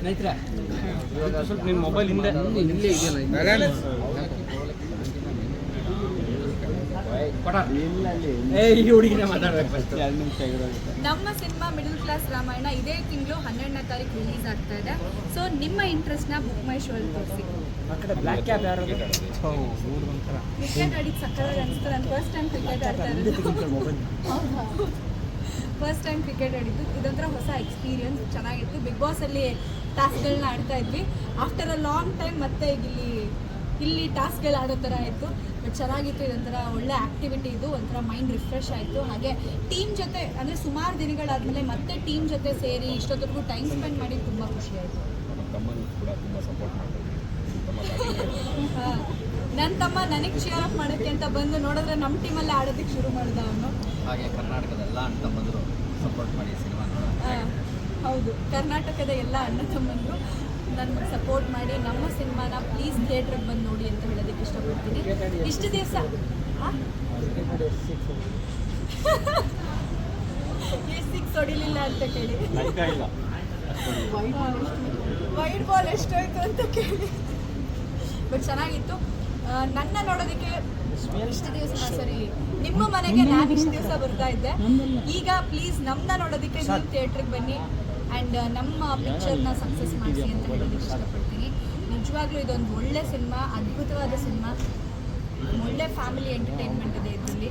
ಸ್ನೇಹಿತರೆ ಇವಾಗ ಸ್ವಲ್ಪ ನಿಮ್ಮ ಮೊಬೈಲ್ ಹಿಂದೆ ಇಲ್ಲೇ ಇದೆಯಲ್ಲ ನಮ್ಮ ಸಿನಿಮಾ ಮಿಡಲ್ ಕ್ಲಾಸ್ ರಾಮಾಯಣ ಇದೇ ತಿಂಗಳು ಹನ್ನೆರಡನೇ ತಾರೀಕು ರಿಲೀಸ್ ಆಗ್ತಾ ಇದೆ. ಸೊ ನಿಮ್ಮ ಇಂಟ್ರೆಸ್ಟ್ನ ಬುಕ್ ಮೈ ಶೋ ಅಲ್ಲಿ ತೋರಿಸಿ ಕ್ರಿಕೆಟ್ ಆಡಿದ್ದು ಸಕ್ಕತ್ತಾಗಿ ಅನಿಸ್ತು ನಾನು ಫಸ್ಟ್ ಟೈಮ್ ಕ್ರಿಕೆಟ್ ಆಡ್ತಾ ಇರೋದು. ಫಸ್ಟ್ ಟೈಮ್ ಕ್ರಿಕೆಟ್ ಆಡಿದ್ದು ಇದೊಂಥರ ಹೊಸ ಎಕ್ಸ್ಪೀರಿಯನ್ಸ್ ಚೆನ್ನಾಗಿತ್ತು. ಬಿಗ್ ಬಾಸಲ್ಲಿ ಟಾಸ್ಕ್ಗಳನ್ನ ಆಡ್ತಾ ಇದ್ವಿ. ಆಫ್ಟರ್ ಅ ಲಾಂಗ್ ಟೈಮ್ ಮತ್ತೆ ಈಗ ಇಲ್ಲಿ ಇಲ್ಲಿ ಟಾಸ್ಕ್ಗಳು ಆಡೋ ಥರ ಇತ್ತು. ಬಟ್ ಚೆನ್ನಾಗಿತ್ತು ಇದೊಂಥರ ಒಳ್ಳೆ ಆ್ಯಕ್ಟಿವಿಟಿ ಇದು ಒಂಥರ ಮೈಂಡ್ ರಿಫ್ರೆಶ್ ಆಯಿತು. ಹಾಗೆ ಟೀಮ್ ಜೊತೆ ಅಂದರೆ ಸುಮಾರು ದಿನಗಳಾದಮೇಲೆ ಮತ್ತೆ ಟೀಮ್ ಜೊತೆ ಸೇರಿ ಇಷ್ಟೊತ್ತರೆಗೂ ಟೈಮ್ ಸ್ಪೆಂಡ್ ಮಾಡಿ ತುಂಬ ಖುಷಿ ಆಯಿತು. ನನ್ನ ತಮ್ಮ ನನಗೆ ಶೇರ್ ಅಪ್ ಮಾಡೋಕ್ಕೆ ಅಂತ ಬಂದು ನೋಡಿದ್ರೆ ನಮ್ಮ ಟೀಮಲ್ಲೇ ಆಡೋದಕ್ಕೆ ಶುರು ಮಾಡಿದ ಅವನು. ಹಾಗೆ ಕರ್ನಾಟಕದ ಎಲ್ಲ ಅಣ್ಣ ತಮ್ಮಂದರು ಸಪೋರ್ಟ್ ಮಾಡಿ ಸಿನಿಮಾ ಹೌದು. ಕರ್ನಾಟಕದ ಎಲ್ಲ ಅಣ್ಣ ತಮ್ಮಂದರು ನನಗೆ ಸಪೋರ್ಟ್ ಮಾಡಿ ನಮ್ಮ ಸಿನಿಮಾನ ಪ್ಲೀಸ್ ಥಿಯೇಟ್ರಿಗೆ ಬಂದು ನೋಡಿ ಅಂತ ಹೇಳೋದಕ್ಕೆ ಇಷ್ಟಪಡ್ತೀನಿ. ಇಷ್ಟು ದಿವಸ. ಸಿಕ್ಸ್ ಹೊಡಿಲಿಲ್ಲ ಅಂತ ಕೇಳಿ. ಇಲ್ಲ. ವೈಟ್ ಬಾಲ್ ಎಷ್ಟೋಯ್ತು ಅಂತ ಕೇಳಿ. ಬಟ್ ಚೆನ್ನಾಗಿತ್ತು. ನನ್ನ ನೋಡೋದಕ್ಕೆ ಇಷ್ಟು ದಿವಸ ಸರಿ. ನಿಮ್ಮ ಮನೆಗೆ ನಾನು ಇಷ್ಟು ದಿವಸ ಬರ್ತಾ ಇದ್ದೆ. ಈಗ ಪ್ಲೀಸ್ ನಮ್ಮನ್ನ ನೋಡೋದಕ್ಕೆ ನೀವು ಥಿಯೇಟ್ರಿಗೆ ಬನ್ನಿ. ಆ್ಯಂಡ್ ನಮ್ಮ ಪಿಕ್ಚರ್ನ ಸಕ್ಸಸ್ ಮಾಡಿಸಿ ಅಂತ ಹೇಳೋದಕ್ಕೆ ಇಷ್ಟಪಡ್ತೀನಿ. ನಿಜವಾಗ್ಲೂ ಇದೊಂದು ಒಳ್ಳೆ ಸಿನಿಮಾ ಅದ್ಭುತವಾದ ಸಿನಿಮಾ ಒಳ್ಳೆ ಫ್ಯಾಮಿಲಿ ಎಂಟರ್ಟೈನ್ಮೆಂಟ್ ಇದೆ ಇದರಲ್ಲಿ.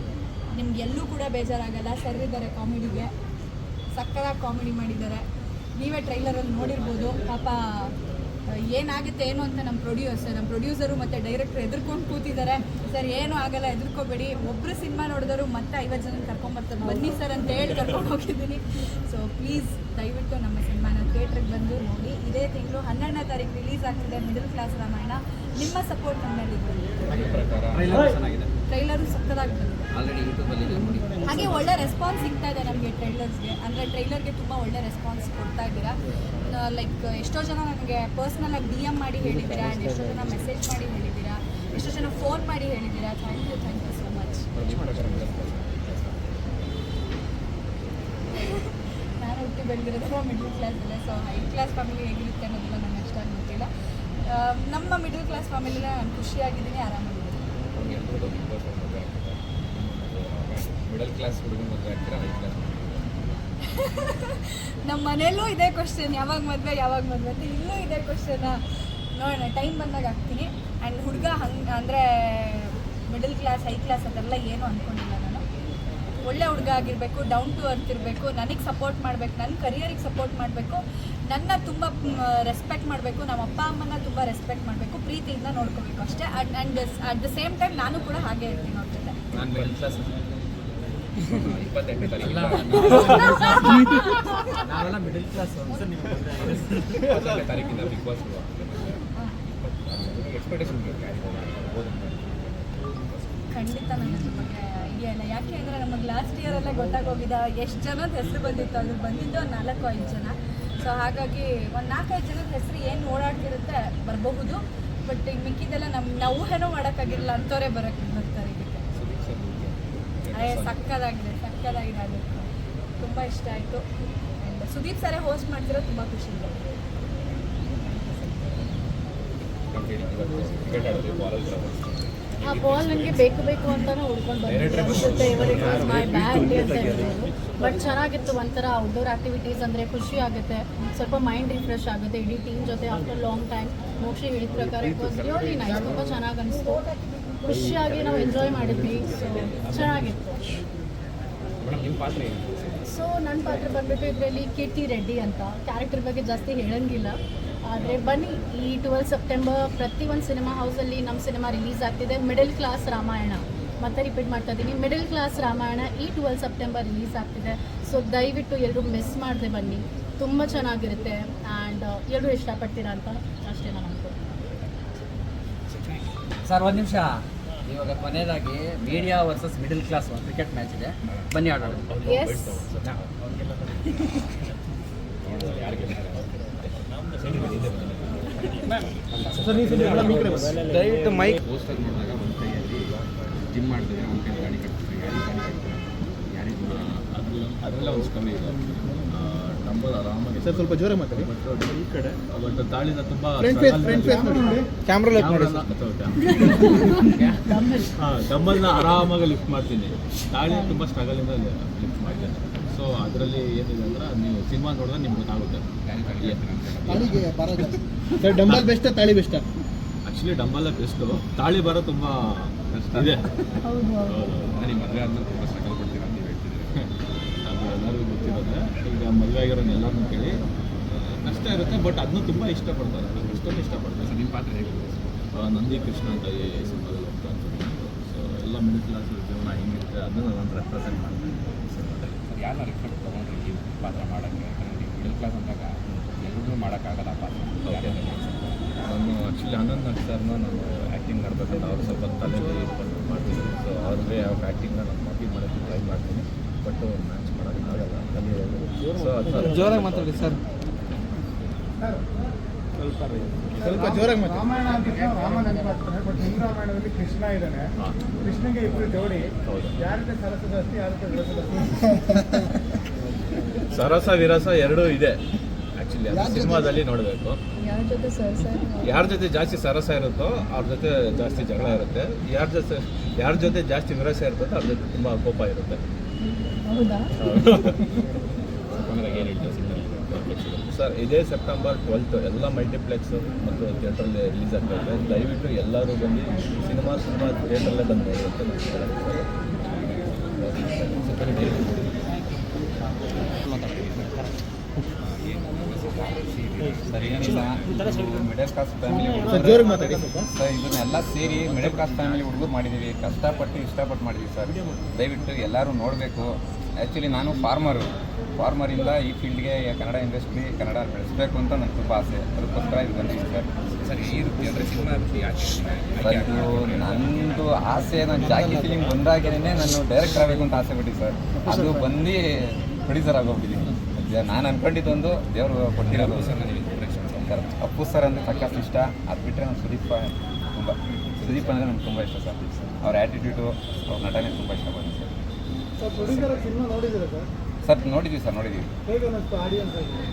ನಿಮ್ಗೆ ಎಲ್ಲೂ ಕೂಡ ಬೇಜಾರಾಗಲ್ಲ. ಸರ್ ಇದ್ದಾರೆ ಕಾಮಿಡಿಗೆ ಸಕ್ಕದಾಗಿ ಕಾಮಿಡಿ ಮಾಡಿದ್ದಾರೆ. ನೀವೇ ಟ್ರೈಲರಲ್ಲಿ ನೋಡಿರ್ಬೋದು. ಪಾಪ ಏನಾಗುತ್ತೆ, ಏನು ಅಂತ ನಮ್ಮ ಪ್ರೊಡ್ಯೂಸರ್ ನಮ್ಮ ಪ್ರೊಡ್ಯೂಸರು ಮತ್ತು ಡೈರೆಕ್ಟ್ರ್ ಎದುರ್ಕೊಂಡು ಕೂತಿದ್ದಾರೆ. ಸರ್, ಏನು ಆಗಲ್ಲ, ಎದುರ್ಕೋಬೇಡಿ. ಒಬ್ಬರು ಸಿನಿಮಾ ನೋಡಿದವರು ಮತ್ತೆ ಐವತ್ತು ಜನ ಕರ್ಕೊಂಬರ್ತಾರೆ ಬನ್ನಿ ಸರ್ ಅಂತ ಹೇಳಿ ಕರ್ಕೊಂಡು ಹೋಗಿದ್ದೀನಿ. ಸೊ ಪ್ಲೀಸ್ ದಯವಿಟ್ಟು ನಮ್ಮ ಸಿನಿಮಾನ ಥಿಯೇಟ್ರಿಗೆ ಬಂದು ನೋಡಿ. ಇದೇ ತಿಂಗಳು ಹನ್ನೆರಡನೇ ತಾರೀಕು ರಿಲೀಸ್ ಆಗ್ತಿದೆ ಮಿಡಲ್ ಕ್ಲಾಸ್ ರಾಮಾಯಣ. ನಿಮ್ಮ ಸಪೋರ್ಟ್ ನಮ್ಮಲ್ಲಿ ಟ್ರೈಲರ್ ಸಕ್ಕದಾಗಿ ಬಂದಿದೆ. ಆಲ್ರೆಡಿ ಯೂಟ್ಯೂಬಲ್ಲಿ ಇದೆ ನೋಡಿ. ಹಾಗೆ ಒಳ್ಳೆ ರೆಸ್ಪಾನ್ಸ್ ಸಿಗ್ತಾ ಇದೆ ನಮಗೆ ಟ್ರೈಲರ್ಸ್ಗೆ ಅಂದರೆ ಟ್ರೈಲರ್ಗೆ ತುಂಬ ಒಳ್ಳೆ ರೆಸ್ಪಾನ್ಸ್ ಕೊಡ್ತಾ ಇದ್ದೀರಾ. ಲೈಕ್ ಎಷ್ಟೋ ಜನ ನನಗೆ ಪರ್ಸ್ನಲಾಗಿ ಡಿ ಎಂ ಮಾಡಿ ಹೇಳಿದ್ದೀರಾ ಆ್ಯಂಡ್ ಎಷ್ಟೋ ಜನ ಮೆಸೇಜ್ ಮಾಡಿ ಹೇಳಿದ್ದೀರಾ ಎಷ್ಟೋ ಜನ ಫೋನ್ ಮಾಡಿ ಹೇಳಿದ್ದೀರಾ. Thank you thank you so much ನಾನು ಹುಟ್ಟಿ ಬೆಳೆದಿರೋದು ಮಿಡ್ಲ್ ಕ್ಲಾಸಲ್ಲೇ ಸೊ ಹೈ ಕ್ಲಾಸ್ ಫ್ಯಾಮಿಲಿ ಹೇಗಿರುತ್ತೆ ಅನ್ನೋದನ್ನ ನನಗೆ ಅಷ್ಟಾಗಿ ಗೊತ್ತಿಲ್ಲ. ನಮ್ಮ ಮಿಡ್ಲ್ ಕ್ಲಾಸ್ ಫ್ಯಾಮಿಲಿನ ನಾನು ಖುಷಿಯಾಗಿದ್ದೀನಿ ಆರಾಮಾಗಿದ್ದೀನಿ. ಬಿಗ್ ಬಾಸ್ ಮದುವೆ ಆಗ್ತದೆ ಮಿಡಲ್ ಕ್ಲಾಸ್ ಹುಡುಗನ ಮದುವೆ ಹೈ ಕ್ಲಾಸ್ ನಮ್ಮ ಮನೆಯಲ್ಲೂ ಇದೇ ಕ್ವಶನ್ ಯಾವಾಗ ಮದುವೆ ಯಾವಾಗ ಮದುವೆ ಅಂತ ಇಲ್ಲೂ ಇದೇ ಕ್ವಶನ್ ನೋಡೋಣ ಟೈಮ್ ಬಂದಾಗ ಹಾಕ್ತೀನಿ. ಆ್ಯಂಡ್ ಹುಡುಗ ಹಂಗೆ, ಅಂದರೆ ಮಿಡಲ್ ಕ್ಲಾಸ್ ಹೈ ಕ್ಲಾಸ್ ಅದೆಲ್ಲ ಏನು ಅಂದ್ಕೊಂಡಿಲ್ಲ ನಾನು. ಒಳ್ಳೆ ಹುಡುಗ ಆಗಿರಬೇಕು ಡೌನ್ ಟು ಅರ್ತ್ ಇರಬೇಕು, ನನಗೆ ಸಪೋರ್ಟ್ ಮಾಡಬೇಕು ನನ್ನ ಕರಿಯರಿಗೆ ಸಪೋರ್ಟ್ ಮಾಡಬೇಕು. ನನ್ನ ತುಂಬ ರೆಸ್ಪೆಕ್ಟ್ ಮಾಡಬೇಕು ನಮ್ಮ ಅಪ್ಪ ಅಮ್ಮನ ತುಂಬ ರೆಸ್ಪೆಕ್ಟ್ ಮಾಡಬೇಕು ಪ್ರೀತಿಯಿಂದ ನೋಡ್ಕೋಬೇಕು ಅಷ್ಟೇ. And and at the same time ನಾನು ಕೂಡ ಹಾಗೆ ಇರ್ತೀನಿ ಅವ್ರ ಜೊತೆ. ನಾವೆಲ್ಲ ಮಿಡಲ್ ಕ್ಲಾಸ್ ತಾರೀಕಿಂದ ಬಿಗ್ ಬಾಸ್ ಎಕ್ಸ್ಪೆಕ್ಟೇಷನ್ ಖಂಡಿತ ನನಗೆ ಬಗ್ಗೆ ಐಡಿಯಾ ಇಲ್ಲ. ಯಾಕೆ ಅಂದರೆ ನಮಗೆ ಲಾಸ್ಟ್ ಇಯರಲ್ಲೇ ಗೊತ್ತಾಗೋಗಿದ. ಎಷ್ಟು ಜನ ಹೆಸರು ಬಂದಿತ್ತು? ಅದು ಬಂದಿದ್ದು ಒಂದು ನಾಲ್ಕು ಐದು ಜನ. ಸೊ ಹಾಗಾಗಿ ಒಂದು ನಾಲ್ಕೈದು ಜನದ ಹೆಸರು ಏನು ಓಡಾಡ್ತಿರುತ್ತೆ ಬರಬಹುದು. ಬಟ್ ಈಗ ಮಿಕ್ಕಿದೆಲ್ಲ ನಮ್ಮ ನಾವು ಏನೋ ಮಾಡೋಕ್ಕಾಗಿರಲ್ಲ ಅಂಥವರೇ ಬರೋಕ್ಕೆ ಬರ್ತಾರೆ ಇದಕ್ಕೆ. ಅದೇ ಸಕ್ಕದಾಗಿದೆ ಸಕ್ಕದಾಗಿದೆ. ಅದು ತುಂಬ ಇಷ್ಟ ಆಯಿತು. ಸುದೀಪ್ ಸರೇ ಹೋಸ್ಟ್ ಮಾಡ್ತಿರೋ ತುಂಬ ಖುಷಿ. ಇದೆ ಆ ಬಾಲ್ ನನಗೆ ಬೇಕು ಬೇಕು ಅಂತಾನೆ ಹುಡ್ಕೊಂಡು ಬಂದಿದ್ದೆ. ಬಟ್ ಚೆನ್ನಾಗಿತ್ತು ಒಂಥರ ಔಟ್ಡೋರ್ ಆಕ್ಟಿವಿಟೀಸ್ ಅಂದರೆ ಖುಷಿ ಆಗುತ್ತೆ. ಸ್ವಲ್ಪ ಮೈಂಡ್ ರಿಫ್ರೆಶ್ ಆಗುತ್ತೆ. ಇಡೀ ಟೀಮ್ ಜೊತೆ ಆಫ್ಟರ್ ಲಾಂಗ್ ಟೈಮ್ ಮೋಕ್ಷಿ ಹೇಳಿದ ಪ್ರಕಾರ ಇಟ್ ವಾಸ್ ರಿಯಲಿ ನೈಸ್ ತುಂಬ ಚೆನ್ನಾಗಿ ಅನಿಸ್ತು. ಖುಷಿಯಾಗಿ ನಾವು ಎಂಜಾಯ್ ಮಾಡಿದ್ವಿ. ಸೊ ಚೆನ್ನಾಗಿತ್ತು. ಸೊ ನನ್ನ ಪಾತ್ರ ಬಂದ್ಬಿಟ್ಟು ಇದರಲ್ಲಿ ಕೆ ಟಿ ರೆಡ್ಡಿ ಅಂತ. ಕ್ಯಾರೆಕ್ಟರ್ ಬಗ್ಗೆ ಜಾಸ್ತಿ ಹೇಳಂಗಿಲ್ಲ. ಆದರೆ ಬನ್ನಿ ಈ ಟ್ವೆಲ್ ಸೆಪ್ಟೆಂಬರ್ ಪ್ರತಿ ಒಂದು ಸಿನಿಮಾ ಹೌಸಲ್ಲಿ ನಮ್ಮ ಸಿನಿಮಾ ರಿಲೀಸ್ ಆಗ್ತಿದೆ ಮಿಡಲ್ ಕ್ಲಾಸ್ ರಾಮಾಯಣ. ಮತ್ತೆ ರಿಪೀಟ್ ಮಾಡ್ತಾ ಇದ್ದೀನಿ ಮಿಡಲ್ ಕ್ಲಾಸ್ ರಾಮಾಯಣ ಈ ಟ್ವೆಲ್ ಸೆಪ್ಟೆಂಬರ್ ರಿಲೀಸ್ ಆಗ್ತಿದೆ. ಸೊ ದಯವಿಟ್ಟು ಎಲ್ಲರೂ ಮಿಸ್ ಮಾಡದೆ ಬನ್ನಿ. ತುಂಬ ಚೆನ್ನಾಗಿರುತ್ತೆ ಆ್ಯಂಡ್ ಎಲ್ಲರೂ ಇಷ್ಟಪಡ್ತೀರಾ ಅಂತ ಅಷ್ಟೇ ನಾನು ಸರ್ ಒಂದು ನಿಮಿಷ. ಇವಾಗ ಕೊನೆಯದಾಗಿ ಮೀಡಿಯಾ ವರ್ಸಸ್ ಮಿಡಲ್ ಕ್ಲಾಸ್ ಒಂದು ಕ್ರಿಕೆಟ್ ಮ್ಯಾಚ್ ಇದೆ. ಬನ್ನಿ ಆಡೋಣ. ದಯವಿಟ್ಟು ಮೈಕ್ ಪೋಸ್ಟರ್ ನೋಡಿದಾಗ ಒಂದು ಕೈಯಲ್ಲಿ ಜಿಮ್ ಮಾಡ್ತಿದ್ರೆ ಒಂದು ಕೈ ಗಾಡಿ ಕಟ್ತಾರೆ ಗಾಡಿ ಗಾಡಿ ಕಟ್ತಾರೆ ಯಾರಿಗೂ ಅದೆಲ್ಲ ಅದೆಲ್ಲ ಒಂದು ಕಮ್ಮಿ ಇದೆ. ಡಂಬಲ್ ಆರಾಮಾಗಿ. ಸರ್ ಸ್ವಲ್ಪ ಜೋರ ಮಾತಾಡಿ. ಈ ಕಡೆ ಬಟ್ ತಾಳಿನ ತುಂಬಾ ಫ್ರಂಟ್ ಫೇಸ್ ಫ್ರಂಟ್ ಫೇಸ್ ನೋಡಿ. ಕ್ಯಾಮ್ರಾ ಹಾಂ ಡಂಬಲ್ನ ಆರಾಮಾಗಿ ಲಿಫ್ಟ್ ಮಾಡ್ತೀನಿ. ತಾಳಿ ತುಂಬ ಸ್ಟ್ರಗಲಿಂದ ಲಿಫ್ಟ್ ಮಾಡ್ತೇನೆ ಸೊ ಅದರಲ್ಲಿ ಏನಿದೆ ಅಂದ್ರೆ ನೀವು ಸಿನಿಮಾ ನೋಡಿದ್ರೆ ನಿಮ್ಗೆ ಗೊತ್ತಾಗುತ್ತೆ. ಸರ್ ಡಂಬಲ್ ಬೆಸ್ಟ್ ತಾಳಿ ಬೆಸ್ಟ್? Actually dumbbell best. ತಾಳಿ ಬರೋ ತುಂಬ ಕಷ್ಟ. ಇದೆ ಹೌದು. ಹೌದು. ನನಗೆ ಮದುವೆ ಆದ್ಮೇಲೆ ತುಂಬ ಸ್ಟ್ರಗಲ್ ಅಂತ ಅದು ಎಲ್ಲರಿಗೂ ಗೊತ್ತಿರೋದೆ. ಈಗ ಮದುವೆ ಆಗಿರೋನ್ ಎಲ್ಲರನ್ನೂ ಕೇಳಿ. ಕಷ್ಟ ಇರುತ್ತೆ ಬಟ್ ಅದನ್ನು ತುಂಬ ಇಷ್ಟಪಡ್ತಾರೆ. ಅಷ್ಟೊಂದು ಇಷ್ಟಪಡ್ತಾರೆ. ನಿಮ್ಮ ಪಾತ್ರ ಹೇಗೆ ನಂದಿ ಕೃಷ್ಣ ಅಂತ ಈ ಸಿನಿಮಾದಲ್ಲಿ ಹೋಗ್ತಾ ಸೊ ಎಲ್ಲ ಮಿಡಲ್ ಕ್ಲಾಸ್ ಜೀವನ ಹೆಂಗಿರುತ್ತೆ ಅದನ್ನು ನಾನು ರೆಪ್ರೆಸೆಂಟ್ ಮಾಡ್ತೀನಿ. ಸರ್ ಯಾರನ್ನ ರೆಫರ್ ತೊಗೊಂಡ್ರಿ ಈ ಪಾತ್ರ ಮಾಡೋಕ್ಕೆ? ಯಾಕಂದರೆ ಮಿಡಲ್ ಕ್ಲಾಸ್ ಅಂದಾಗ ಎಲ್ಲರೂ ಮಾಡೋಕ್ಕಾಗಲ್ಲ ಪಾತ್ರ. ನಾನು ಆ್ಯಕ್ಚುಲಿ ಆನಂದ್ ನಾಗ್ ಸರ್ನ ನಾನು ಆ್ಯಕ್ಟಿಂಗ್ ಮಾಡಬೇಕಂತ ಅವ್ರು ಸ್ವಲ್ಪ ತಲೆಯಲ್ಲಿ ಇಟ್ಕೊಂಡು ಮಾಡ್ತೀನಿ ಸೊ ಅವ್ರಿಗೆ ಅವ್ರ ಆ್ಯಕ್ಟಿಂಗ್ನ ನಾನು ಕಾಪಿ ಮಾಡೋಕ್ಕೆ ಟ್ರೈ ಮಾಡ್ತೀನಿ. ಬಟ್ ಮ್ಯಾಚ್ ಮಾಡೋಕ್ಕಾಗಲ್ಲ ಸೊ ಅದು ಜೋರಾಗಿ ಮಾತಾಡಿ ಸರ್. ಸ್ವಲ್ಪ ಜೋರಾಗಿ ಮಾತಾಡಿ. ರಾಮಾಯಣ ಅಂತ ರಾಮಾಯಣ ನೆನಪಾಗ್ತಾನೆ ಬಟ್ ಹಿಂದೂ ರಾಮಾಯಣದಲ್ಲಿ ಕೃಷ್ಣ ಇದ್ದಾನೆ. ಕೃಷ್ಣಗೆ ಇಬ್ಬರು ಜೋಡಿ ಯಾರಿಗೆ ಸರಸ ಜಾಸ್ತಿ ಯಾರಿಗೆ ವಿರಸ ಜಾಸ್ತಿ ಸರಸ ವಿರಸ ಎರಡೂ ಇದೆ. ಆ್ಯಕ್ಚುಲಿ ಅದು ಸಿನಿಮಾದಲ್ಲಿ ನೋಡಬೇಕು. ಯಾರ ಜೊತೆ ಜಾಸ್ತಿ ಸರಸ ಇರುತ್ತೋ ಅವ್ರ ಜೊತೆ ಜಾಸ್ತಿ ಜಗಳ ಇರುತ್ತೆ. ಯಾರ ಜೊತೆ ಯಾರ ಜೊತೆ ಜಾಸ್ತಿ ವಿರಸ ಇರುತ್ತೋ ಅವ್ರ ಜೊತೆ ತುಂಬ ಕೋಪ ಇರುತ್ತೆ ಹೌದಾ ಕೊನೆದಾಗ ಏನು ಹೇಳ್ತೀವಿ ಸಿನಿಮಾ ಸರ್ ಇದೇ ಸೆಪ್ಟೆಂಬರ್ ಟ್ವೆಲ್ತ್ ಎಲ್ಲ ಮಲ್ಟಿಪ್ಲೆಕ್ಸ್ ಮತ್ತು ಥಿಯೇಟ್ರಲ್ಲಿ ರಿಲೀಸ್ ಆಗ್ತಾ ಇದೆ. ದಯವಿಟ್ಟು ಎಲ್ಲರೂ ಬಂದು ಸಿನಿಮಾ ಸಿನಿಮಾ ಥಿಯೇಟ್ರಲ್ಲೇ ಬಂದು ನೋಡಿ ಅಂತ ಮಿಡಲ್ ಕ್ಲಾಸ್ ಫ್ಯಾಮಿಲಿ ಸರ್ ಇದನ್ನೆಲ್ಲ ಸೇರಿ ಮಿಡಲ್ ಕ್ಲಾಸ್ ಫ್ಯಾಮಿಲಿ ಹುಡುಗರು ಮಾಡಿದ್ದೀವಿ. ಕಷ್ಟಪಟ್ಟು ಇಷ್ಟಪಟ್ಟು ಮಾಡಿದ್ದೀವಿ ಸರ್. ದಯವಿಟ್ಟು ಎಲ್ಲರೂ ನೋಡಬೇಕು. ಆ್ಯಕ್ಚುಲಿ ನಾನು ಫಾರ್ಮರು ಫಾರ್ಮರಿಂದ ಈ ಫೀಲ್ಡ್ಗೆ ಕನ್ನಡ ಇಂಡಸ್ಟ್ರಿ ಕನ್ನಡ ಬೆಳೆಸಬೇಕು ಅಂತ ನನಗೆ ತುಂಬ ಆಸೆ. ಅದಕ್ಕೋಸ್ಕರ ಇದು ಬಂದಿದ್ದೀನಿ ಸರ್. ಸರ್ ಈ ವೃತ್ತಿ ಅಂದರೆ ಸಿನಿಮಾ ವೃತ್ತಿ ಯಾಕೆ ಸರ್ ಇದು ನಂದು ಆಸೆ ನಾನು ಜಾಕಿ ಫಿಲಿಂಗ್ ಬಂದಾಗೇನೆ ನಾನು ಡೈರೆಕ್ಟರ್ ಆಗಬೇಕು ಅಂತ ಆಸೆ ಪಟ್ಟಿ ಸರ್. ಅದು ಬಂದು ಪ್ರೊಡ್ಯೂಸರ್ ಆಗೋಗಿದ್ದೀನಿ ನಾನು ಅನ್ಕೊಂಡಿದ್ದೊಂದು ದೇವರು ಕೊಟ್ಟಿರೋದು. ಸರ್ ಸರ್ ಅಪ್ಪು ಸರ್ ಅಂದರೆ ಸಕ್ಕಸ್ ಇಷ್ಟ. ಅದು ಬಿಟ್ಟರೆ ನಾನು ಸುದೀಪ್ ತುಂಬ ಸುದೀಪ್ ಅಂದರೆ ನನಗೆ ತುಂಬ ಇಷ್ಟ ಸರ್. ಅವ್ರ ಆ್ಯಟಿಟ್ಯೂಡು ಅವ್ರ ನಟನೆ ತುಂಬ ಇಷ್ಟಪಡ್ತೀನಿ ಸರ್? ಸರ್ ನೋಡಿದ್ವಿ ಸರ್ ನೋಡಿದ್ವಿ. ನೋಡಿದ್ದೀವಿ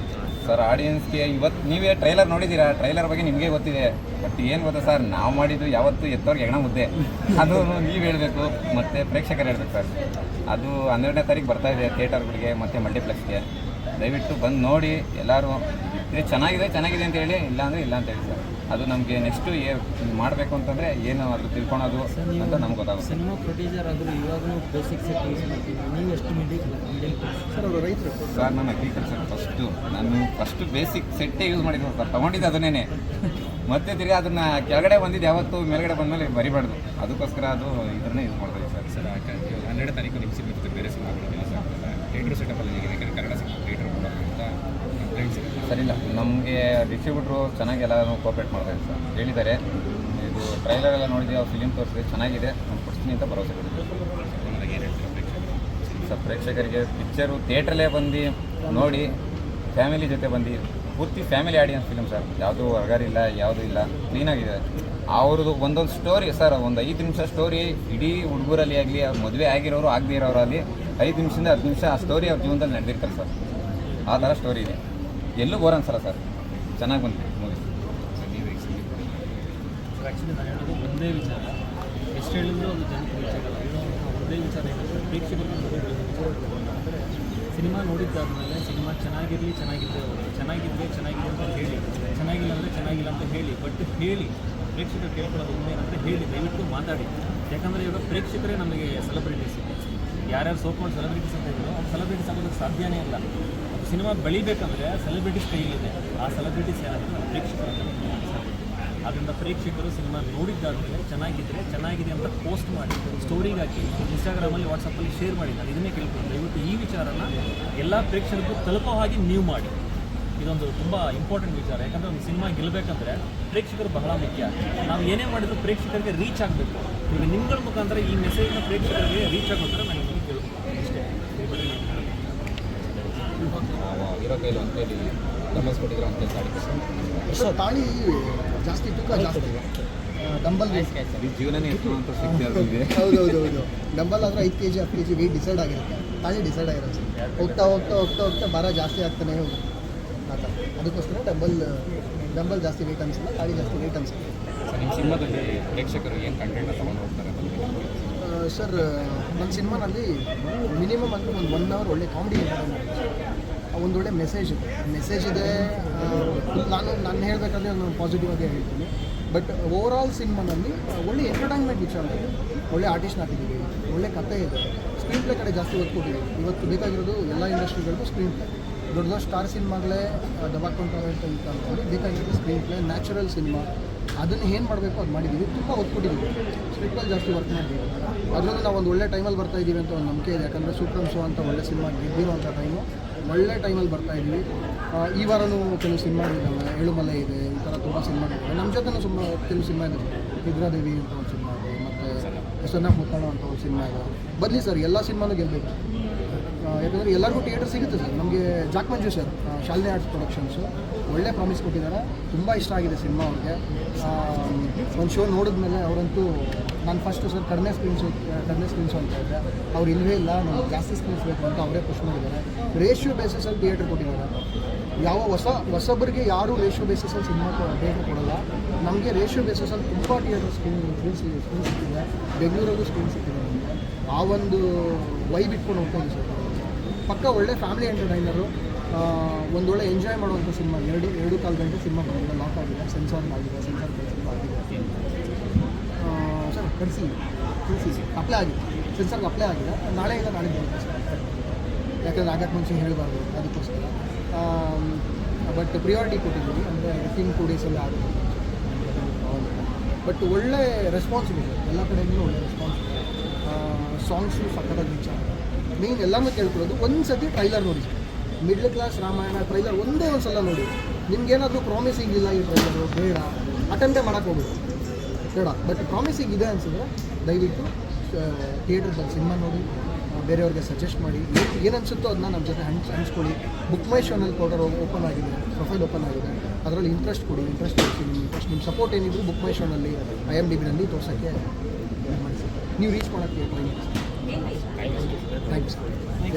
ಸರ್ ಆಡಿಯನ್ಸ್ಗೆ ಇವತ್ತು ನೀವೇ ಟ್ರೈಲರ್ ನೋಡಿದ್ದೀರಾ ಟ್ರೈಲರ್ ಬಗ್ಗೆ ನಿಮಗೆ ಗೊತ್ತಿದೆ. ಬಟ್ ಏನು ಗೊತ್ತಾ ಸರ್ ನಾವು ಮಾಡಿದ್ದು ಯಾವತ್ತು ಎತ್ತವ್ರಿಗೆ ಹೆಣ ಮುದ್ದೆ. ಅದು ನೀವು ಹೇಳಬೇಕು ಮತ್ತು ಪ್ರೇಕ್ಷಕರು ಹೇಳಬೇಕು ಸರ್. ಅದು ಹನ್ನೆರಡನೇ ತಾರೀಕು ಬರ್ತಾ ಇದೆ ಥಿಯೇಟರ್ಗಳಿಗೆ ಮತ್ತು ಮಲ್ಟಿಪ್ಲೆಕ್ಸ್ಗೆ ದಯವಿಟ್ಟು ಬಂದು ನೋಡಿ ಎಲ್ಲರೂ ಇದ್ರೆ ಚೆನ್ನಾಗಿದೆ ಚೆನ್ನಾಗಿದೆ ಅಂತ ಹೇಳಿ ಇಲ್ಲ ಅಂದರೆ ಇಲ್ಲ ಅಂತ ಹೇಳಿ ಸರ್. ಅದು ನಮಗೆ ನೆಕ್ಸ್ಟು ಏ ಮಾಡಬೇಕು ಅಂತಂದರೆ ಏನು ಅದು ತಿಳ್ಕೊಳೋದು ಅಂತ ನಮ್ಗೆ ಗೊತ್ತಾಗುತ್ತೆ. ಸಿನಿಮಾ ಪ್ರೊಡ್ಯೂಸರ್ ಆದರೂ ಇವಾಗಲೂ ಯೂಸ್ ಮಾಡ್ತೀವಿ ನೀವು ಎಷ್ಟು ಮಿಡಿಲ್ ಮಿಡಿಲ್ ಸರ್ ಅವರು ರೈತರು. ಸರ್ ನಾನು ಅಗ್ರಿಕಲ್ಚರ್ ಫಸ್ಟು ನಾನು ಫಸ್ಟ್ ಬೇಸಿಕ್ ಸೆಟ್ಟೇ ಯೂಸ್ ಮಾಡಿದ್ದು ಸರ್. ತೊಗೊಂಡಿದ್ದು ಅದನ್ನೇ ಮತ್ತೆ ತಿರ್ಗಿ ಅದನ್ನ ಕೆಳಗಡೆ ಬಂದಿದ್ದು ಯಾವತ್ತು ಮೇಲ್ಗಡೆ ಬಂದಮೇಲೆ ಬರಿಬಾರ್ದು. ಅದಕ್ಕೋಸ್ಕರ ಅದು ಇದನ್ನೇ ಯೂಸ್ ಮಾಡ್ತೀವಿ ಸರ್. ಸರ್ ಹನ್ನೆರಡು ತಾರೀಕು ನಿಮ್ಮ ಸಿನಿಮಾ ಜೊತೆ ಬೇರೆ ಸಿನಿಮಾಗಳು ರಿಲೀಸ್ ಆಗ್ತದೆ ಥಿಯೇಟ್ರ್ ಸೆಟಪಲ್ಲಿ ಹೇಗಿದೆ ಯಾಕಂದರೆ ಕನ್ನಡ ಸಿನಿಮಾ ಥಿಯೇಟ್ರ್ ಕೊಡೋದು ಅಂತ ನಮ್ಮ ಫ್ರೆಂಡ್ಸ್ ಸರಿಲ್ಲ ನಮಗೆ ಡಿಸ್ಟ್ರಿಬ್ಯೂಟ್ರು ಚೆನ್ನಾಗಿ ಎಲ್ಲರೂ ಕೋಪರೇಟ್ ಮಾಡ್ತಾರೆ ಸರ್. ಹೇಳಿದ್ದಾರೆ. ಇದು ಟ್ರೈಲರ್ ಎಲ್ಲ ನೋಡಿದ್ದೀವಿ ಅವ್ರು ಫಿಲಿಮ್ ತೋರಿಸಿದೆ ಚೆನ್ನಾಗಿದೆ. ನಾನು ಕೊಡ್ತೀನಿ ಅಂತ ಭರವಸೆ ಕೊಟ್ಟಿದ್ದೆ ಕೊನೆದಾಗ ಏನು ಹೇಳ್ತೀರಾ ಪ್ರೇಕ್ಷಕರು ಸರ್, ಪ್ರೇಕ್ಷಕರಿಗೆ ಪಿಕ್ಚರು ಥಿಯೇಟ್ರಲ್ಲೇ ಬಂದು ನೋಡಿ ಫ್ಯಾಮಿಲಿ ಜೊತೆ ಬಂದು, ಪೂರ್ತಿ ಫ್ಯಾಮಿಲಿ ಆಡಿಯನ್ಸ್ ಫಿಲ್ಮ್ ಸರ್. ಯಾವುದೂ ಹೊರಗಾರಿಲ್ಲ ಯಾವುದೂ ಇಲ್ಲ. ಕ್ಲೀನಾಗಿದೆ ಅವ್ರದ್ದು ಒಂದೊಂದು ಸ್ಟೋರಿ ಸರ್, ಒಂದು ಐದು ನಿಮಿಷ ಸ್ಟೋರಿ ಇಡೀ ಹುಡುಗರಲ್ಲಿ ಆಗಲಿ, ಅವ್ರು ಮದುವೆ ಆಗಿರೋರು ಆಗದೇ ಇರೋರಲ್ಲಿ ಐದು ನಿಮಿಷದಿಂದ ಹತ್ತು ನಿಮಿಷ ಆ ಸ್ಟೋರಿ ಅವ್ರ ಜೀವನದಲ್ಲಿ ನಡೆದಿರ್ತಾರೆ ಸರ್. ಆ ಥರ ಸ್ಟೋರಿ ಇದೆ. ಎಲ್ಲೂ ಬೋರ್ ಅನ್ಸಲ್ಲ ಸರ್. ಚೆನ್ನಾಗಿ ಬಂದಿದೆ ಮೂವಿ ಆ್ಯಕ್ಚುಲಿ ನಾನು ಹೇಳೋದು ಒಂದೇ ವಿಚಾರ. ಎಷ್ಟು ಹೇಳಿದ್ರು ಏನೋ ಒಂದೇ ವಿಚಾರ ಏನಂದರೆ ಅಂದರೆ ಸಿನಿಮಾ ನೋಡಿದ್ದಾದ್ಮೇಲೆ ಸಿನಿಮಾ ಚೆನ್ನಾಗಿರಲಿ, ಚೆನ್ನಾಗಿದ್ದೆ ಚೆನ್ನಾಗಿದ್ದರೆ ಚೆನ್ನಾಗಿದೆ ಅಂತ ಹೇಳಿ. ಚೆನ್ನಾಗಿಲ್ಲ ಅಂದರೆ ಚೆನ್ನಾಗಿಲ್ಲ ಅಂತ ಹೇಳಿ. ಬಟ್ ಹೇಳಿ. ಪ್ರೇಕ್ಷಕರು ಕೇಳ್ಕೊಳ್ಳೋದು ಒಂದೇನಂದರೆ ಹೇಳಿ, ದಯವಿಟ್ಟು ಮಾತಾಡಿ. ಯಾಕಂದರೆ ಇವಾಗ ಪ್ರೇಕ್ಷಕರೇ ನಮಗೆ ಸೆಲೆಬ್ರಿಟೀಸ್ ಯಾರ್ಯಾರು ಸೋಕೊಂಡು ಸೆಲೆಬ್ರಿಟೀಸ್ ಅಂತ ಇದ್ರು, ಅವ್ರು ಸೆಲೆಬ್ರಿಟೀಸ್ ಆಗೋದಕ್ಕೆ ಸಾಧ್ಯವೇ ಇಲ್ಲ. ಸಿನಿಮಾ ಬೆಳಿಬೇಕಂದ್ರೆ ಸೆಲೆಬ್ರಿಟೀಸ್ ಕೈಯಲ್ಲಿದೆ ಆ ಸೆಲೆಬ್ರಿಟೀಸ್ ಏನಾದರೂ ಪ್ರೇಕ್ಷಕರು ಅದರಿಂದ ಪ್ರೇಕ್ಷಕರು ಸಿನಿಮಾ ನೋಡಿದ್ದಾದ್ಮೇಲೆ ಚೆನ್ನಾಗಿದ್ದರೆ ಚೆನ್ನಾಗಿದೆ ಅಂತ ಪೋಸ್ಟ್ ಮಾಡಿ ಸ್ಟೋರಿಗೆ ಹಾಕಿ ಇನ್ಸ್ಟಾಗ್ರಾಮಲ್ಲಿ ವಾಟ್ಸಪ್ಪಲ್ಲಿ ಶೇರ್ ಮಾಡಿ ನಾನು ಇದನ್ನೇ ಕೇಳ್ಕೊಂಡು ಇವತ್ತು ಈ ವಿಚಾರನ ಎಲ್ಲ ಪ್ರೇಕ್ಷಕರಿಗೂ ತಲುಪೋ ಹಾಗೆ ನೀವು ಮಾಡಿ. ಇದೊಂದು ತುಂಬ ಇಂಪಾರ್ಟೆಂಟ್ ವಿಚಾರ. ಯಾಕಂದರೆ ಒಂದು ಸಿನಿಮಾ ಗೆಲ್ಲಬೇಕಂದ್ರೆ ಪ್ರೇಕ್ಷಕರು ಬಹಳ ಮುಖ್ಯ. ನಾವು ಏನೇ ಮಾಡಿದ್ರು ಪ್ರೇಕ್ಷಕರಿಗೆ ರೀಚ್ ಆಗಬೇಕು. ಈಗ ನಿಮ್ಗಳ ಮುಖಾಂತರ ಈ ಮೆಸೇಜ್ನ ಪ್ರೇಕ್ಷಕರಿಗೆ ರೀಚ್ ಆಗೋದ್ರೆ ನಾನು ನಿಮಗೆ ಕೇಳ್ಬೋದು ಇಷ್ಟೇ ನಾವು ಇರೋ ಕೈಲಿ ಅಂತ ಹೇಳಿ ಡಂಬಲ್ಸ್ ಕೊಟ್ಟಿದ್ರು ಅಂತ ಗಾಡಿ ಸರ್. ತಾಳಿ ಜಾಸ್ತಿ ತೂಕ ಜಾಸ್ತಿ. ಡಂಬಲ್ ಜೀವನನೇ ಅಂತ ಹೌದು ಹೌದು ಹೌದು ಡಂಬಲ್ ಆದ್ರೆ ಐದು ಕೆ ಜಿ ಹತ್ತು ಕೆ ಜಿ ವೆಯ್ಟ್ ಡಿಸೈಡ್ ಆಗಿರುತ್ತೆ. ತಾಳಿ ಡಿಸೈಡ್ ಆಗಿರೋದು ಸರ್. ಹೋಗ್ತಾ ಹೋಗ್ತಾ ಹೋಗ್ತಾ ಹೋಗ್ತಾ ಭಾರ ಜಾಸ್ತಿ ಆಗ್ತಾನೆ ಹೋಗುತ್ತೆ. ಆ ಥರ. ಅದಕ್ಕೋಸ್ಕರ ಡಂಬಲ್ ಡಂಬಲ್ ಜಾಸ್ತಿ ವೆಯ್ಟ್ ಅನಿಸಲ್ಲ ತಾಳಿ ಜಾಸ್ತಿ ವೆಯ್ಟ್ ಅನಿಸುತ್ತೆ. ನಿಮ್ಮ ಸಿನಿಮಾದಲ್ಲಿ ಪ್ರೇಕ್ಷಕರು ಏನು ಕಂಟೆಂಟ್ ತಗೊಂಡು ಹೋಗ್ತಾರೆ ಅನ್ಸುತ್ತೆ? ಸರ್ ನನ್ನ ಸಿನಿಮಾನಲ್ಲಿ ಮಿನಿಮಮ್ ಅಂದರೆ ಒಂದು ಒನ್ ಅವರ್ ಒಳ್ಳೆ ಕಾಮಿಡಿ ಒಂದೊಳ್ಳೆ ಮೆಸೇಜ್ ಇದೆ. ಮೆಸೇಜ್ ಇದೆ ನಾನು ನಾನು ಹೇಳಬೇಕಾದ್ರೆ ನಾನು ಪಾಸಿಟಿವ್ ಆಗಿ ಹೇಳ್ತೀನಿ. ಬಟ್ ಓವರ್ ಆಲ್ ಸಿನಿಮಾನಲ್ಲಿ ಒಳ್ಳೆ ಎಂಟರ್ಟೈನ್ಮೆಂಟ್ ವಿಚಾರ ಇದೆ. ಒಳ್ಳೆ ಆರ್ಟಿಸ್ಟ್ ಹಾಕಿದ್ದೀವಿ ಒಳ್ಳೆ ಕತೆ ಇದೆ. ಸ್ಕ್ರೀನ್ ಪ್ಲೇ ಕಡೆ ಜಾಸ್ತಿ ಒತ್ತು ಕೊಟ್ಟಿದ್ದೀವಿ. ಇವತ್ತು ಬೇಕಾಗಿರೋದು ಎಲ್ಲ ಇಂಡಸ್ಟ್ರಿಗಳಿಗೂ ಸ್ಕ್ರೀನ್ ಪ್ಲೇ ದೊಡ್ಡ ದೊಡ್ಡ ಸ್ಟಾರ್ ಸಿನಿಮಾಗಳೇ ದಬಾಕೊಂತಾರೆ ಅಂತ ಅಂತಂದ್ರೆ ಬೇಕಾಗಿರೋದು ಸ್ಕ್ರೀನ್ ಪ್ಲೇ ನ್ಯಾಚುರಲ್ ಸಿನಿಮಾ ಅದನ್ನು ಏನು ಮಾಡಬೇಕು ಅದು ಮಾಡಿದ್ದೀವಿ. ತುಂಬ ಒತ್ಕೊಟ್ಟಿದ್ದೀವಿ ಸ್ಕ್ರಿಪ್ಟಲ್ಲಿ ಜಾಸ್ತಿ ವರ್ಕ್ ಮಾಡಿದ್ದೀವಿ. ಅದರಲ್ಲೂ ನಾವು ಒಂದು ಒಳ್ಳೆ ಟೈಮಲ್ಲಿ ಬರ್ತಾ ಇದ್ದೀವಿ ಅಂತ ಒಂದು ನಂಬಿಕೆ ಇದೆ. ಯಾಕಂದರೆ ಸೂಪರ್ ಅಂತ ಒಳ್ಳೆ ಸಿನಿಮಾ ಗೆದ್ದಿರೋಂಥ ಟೈಮು ಒಳ್ಳೆ ಟೈಮಲ್ಲಿ ಬರ್ತಾ ಇದ್ದೀವಿ. ಈ ವಾರನೂ ಕೆಲವು ಸಿನಿಮಾಗಳಿದ್ದಾವೆ ಏಳುಮಲೆ ಇದೆ, ಈ ಥರ ತುಂಬ ಸಿನಿಮಾಗಳಿದ್ದಾವೆ ನಮ್ಮ ಜೊತೆನೂ ಸುಮ್ಮ ಕೆಲವು ಸಿನಿಮಾ ಇದೆ ರುದ್ರಾದೇವಿ ಅಂತ ಒಂದು ಸಿನಿಮಾ ಇದೆ, ಮತ್ತು ಸೊನ್ನ ಮುತ್ತಣ ಅಂತ ಒಂದು ಸಿನಿಮಾ ಇದೆ. ಬರಲಿ ಸರ್, ಎಲ್ಲ ಸಿನಿಮಾನೂ ಗೆಲ್ಲಬೇಕು ಯಾಕಂದರೆ ಎಲ್ಲರಿಗೂ ಥಿಯೇಟರ್ ಸಿಗುತ್ತೆ ಸರ್. ನಮಗೆ Jack Manju sir Shalini arts productions ಒಳ್ಳೆ ಪ್ರಾಮಿಸ್ ಕೊಟ್ಟಿದ್ದಾರೆ. ತುಂಬ ಇಷ್ಟ ಆಗಿದೆ ಸಿನಿಮಾ ಅವ್ರಿಗೆ. ಒಂದು ಶೋ ನೋಡಿದ್ಮೇಲೆ ಅವರಂತೂ ನಾನು ಫಸ್ಟು ಸರ್ ಕಡಿಮೆ ಸ್ಕ್ರೀನ್ಸ್ ಕಡಿಮೆ ಸ್ಕ್ರೀನ್ಸ್ ಅಂತ ಹೇಳಿದ್ರೆ ಅವ್ರು ಇಲ್ಲವೇ ಇಲ್ಲ ನಾನು ಜಾಸ್ತಿ ಸ್ಕ್ರೀನ್ಸ್ ಬೇಕು ಅಂತ ಅವರೇ ಪುಷ್ ಮಾಡಿದ್ದಾರೆ. ರೇಷಿಯೋ ಬೇಸಿಸಲ್ಲಿ ಥಿಯೇಟ್ರ್ ಕೊಟ್ಟಿದ್ದಾರೆ. ಯಾವ ಹೊಸ ಹೊಸಬ್ರಿಗೆ ಯಾರೂ ರೇಷಿಯೋ ಬೇಸಿಸಲ್ಲಿ ಸಿನಿಮಾ ಥಿಯೇಟರ್ ಕೊಡಲ್ಲ. ನಮಗೆ ರೇಷಿಯೋ ಬೇಸಿಸಲ್ಲಿ ತುಂಬ ಥಿಯೇಟರ್ ಸ್ಕ್ರೀನ್ ಸ್ಕ್ರೀನ್ ಸ್ಕ್ರೀನ್ ಸಿಕ್ಕಿದೆ ಬೆಂಗಳೂರಲ್ಲೂ ಸ್ಕ್ರೀನ್ ಸಿಕ್ಕಿದೆ ನಮಗೆ. ಆ ಒಂದು ವೈಬ್ ಇಟ್ಕೊಂಡು ಹೋಗ್ತಾ ಸರ್. ಪಕ್ಕ ಒಳ್ಳೆ ಫ್ಯಾಮಿಲಿ ಎಂಟರ್ಟೈನರು ಒಂದೊಳ್ಳೆ ಎಂಜಾಯ್ ಮಾಡುವಂಥ ಸಿನಿಮಾ ಎರಡು ಎರಡು ಕಾಲು ಗಂಟೆ ಸಿನಿಮಾ ಬಂದಿದೆ. ಲಾಕ್ ಆಗಿದೆ. ಸೆನ್ಸಾರ್ ಆಗಿದೆ ಸೆನ್ಸಾರ್ ಆಗಿದೆ. ಕಳಿಸಿ ತಿಳಿಸಿ ಅಪ್ಲೈ ಆಗಿದೆ. ಸೆನ್ಸರ್ಗೆ ಅಪ್ಲೈ ಆಗಿದೆ. ನಾಳೆ ಇಲ್ಲ, ನಾಳೆ ಬರುತ್ತೆ ಯಾಕಂದರೆ ಆಗಕ್ಕೆ ಮುಂಚೆ ಹೇಳಬಾರ್ದು ಅದಕ್ಕೋಸ್ಕರ. ಬಟ್ ಪ್ರಿಯಾರಿಟಿ ಕೊಟ್ಟಿದ್ದೀವಿ. ಅಂದರೆ ವಿತಿನ್ ಟೂ ಡೇಸಲ್ಲಿ ಆಗುತ್ತೆ. ಬಟ್ ಒಳ್ಳೆ ರೆಸ್ಪಾನ್ಸ್ ಇದೆ. ಎಲ್ಲ ಕಡೆಯಿಂದಲೂ ಒಳ್ಳೆ ರೆಸ್ಪಾನ್ಸ್ ಇದೆ. ಸಾಂಗ್ಸು ರೀಚ್ ಆಗಿದೆ ಮೇನ್ ಎಲ್ಲನೂ ಕೇಳ್ಕೊಳ್ಳೋದು. ಒಂದು ಸತಿ ಟ್ರೈಲರ್ ನೋಡಿ. ಮಿಡ್ಲ್ ಕ್ಲಾಸ್ ರಾಮಾಯಣ ಟ್ರೈಲರ್ ಒಂದೇ ಒಂದು ಸಲ ನೋಡಿ. ನಿಮ್ಗೇನಾದರೂ ಪ್ರಾಮಿಸಿಂಗ್ ಇಲ್ಲ ಈ ಟ್ರೈಲರು ಬೇಡ. ಅಟೆಂಪ್ಟೇ ಹೋಗ್ಬೇಕು ಬೇಡ ಬಟ್ ಪ್ರಾಮಿಸಿಂಗ್ ಇದೆ ಅನಿಸಿದ್ರೆ ದಯವಿಟ್ಟು ಥಿಯೇಟ್ರ್ ಬಂದು ಸಿನಿಮಾ ನೋಡಿ ಬೇರೆಯವ್ರಿಗೆ ಸಜೆಸ್ಟ್ ಮಾಡಿ. ಏನು ಏನು ಅನಿಸುತ್ತೋ ಅದನ್ನ ನಮ್ಮ ಜೊತೆ ಹಂಚ್ ಹಂಚ್ಕೊಳ್ಳಿ. ಬುಕ್ ಮೈ ಶೋನಲ್ಲಿ ಪೌಡರ್ ಓಪನ್ ಆಗಿದೆ. ಪ್ರೊಫೈಲ್ ಓಪನ್ ಆಗಿದೆ. ಅದರಲ್ಲಿ ಇಂಟ್ರೆಸ್ಟ್ ಕೊಡಿ ಇಂಟ್ರೆಸ್ಟ್ ಕೊಡ್ತೀನಿ ನಿಮ್ಮ ಇಂಟ್ರೆಸ್ಟ್ ನಿಮ್ಮ ಸಪೋರ್ಟ್ ಏನಿದ್ರು ಬುಕ್ ಮೈ ಶೋನಲ್ಲಿ ಐ ಎಂ ಡಿ ಬಿನಲ್ಲಿ ತೋರ್ಸೋಕ್ಕೆ ಮಾಡಿಸಿ. ನೀವು ರೀಚ್ ಮಾಡೋಕ್ಕೆ ಟ್ರೈ ಮಾಡಿ ಥ್ಯಾಂಕ್ಸ್